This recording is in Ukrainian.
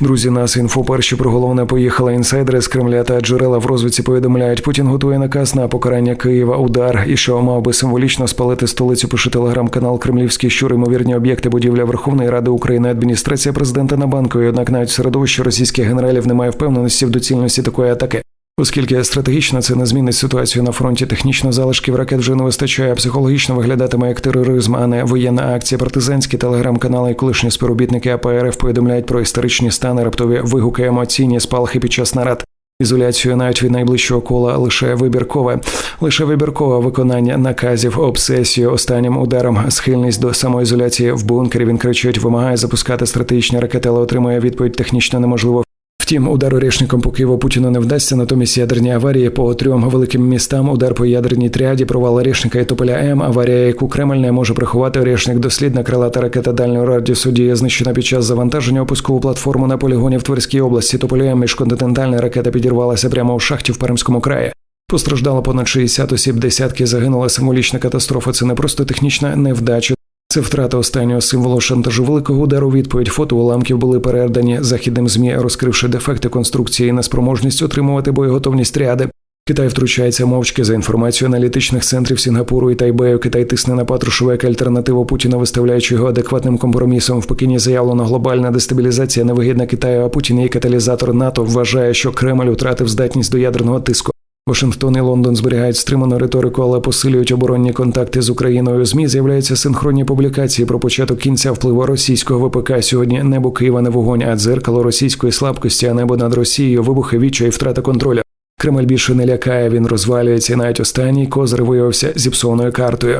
Друзі, нас інфо перші про головне поїхали інсайдери з Кремля та джерела в розвитці повідомляють, Путін готує наказ на покарання Києва удар і що мав би символічно спалити столицю. Пише телеграм-канал Кремлівський щури, ймовірні об'єкти будівля Верховної Ради України, адміністрація президента на банковій. Однак навіть в середовищі російських генералів немає впевненості в доцільності такої атаки. Оскільки стратегічно це не змінить ситуацію на фронті, технічно залишків ракет вже не вистачає, психологічно виглядатиме як тероризм, а не воєнна акція. Партизанські телеграм-канали і колишні співробітники АПРФ повідомляють про історичні стани, раптові вигуки, емоційні спалахи під час нарад. Ізоляцію навіть від найближчого кола лише вибіркове, лише вибіркове виконання наказів, обсесію останнім ударом, схильність до самоізоляції в бункері. Він кричить, вимагає запускати стратегічні ракети, але отримує відповідь технічно неможливо. Втім, удар орішником по Києву Путіну не вдасться. Натомість ядерні аварії по трьом великим містам, удар по ядерній тріаді, провал Орішника і Тополя М, аварія, яку Кремль не може приховати. Орішник дослідна крилата ракета дальнього радіусу діє знищена під час завантаження опускову платформу на полігоні в Тверській області. Тополя М міжконтинентальна ракета підірвалася прямо у шахті в Пермському краї. Постраждало понад 60 осіб, десятки загинула символічна катастрофа. Це не просто технічна невдача. Це втрата останнього символу шантажу великого удару. Відповідь фото уламків були передані західним змі, розкривши дефекти конструкції і неспроможність отримувати боєготовність ряди. Китай втручається мовчки за інформацією аналітичних центрів Сінгапуру і Тайбею. Китай тисне на Патрушева як альтернативу Путіна, виставляючи його адекватним компромісом. В Пекіні заявлено глобальна дестабілізація невигідна Китаю. А Путін є каталізатор НАТО вважає, що Кремль втратив здатність до ядерного тиску. Вашингтон і Лондон зберігають стриману риторику, але посилюють оборонні контакти з Україною. Змі з'являються синхронні публікації про початок кінця впливу російського ВПК. Сьогодні небо Києва не вогонь, а дзеркало російської слабкості, а небо над Росією, вибухи віча і втрата контролю. Кремль більше не лякає, він розвалюється. і Навіть останній козир виявився зіпсованою картою.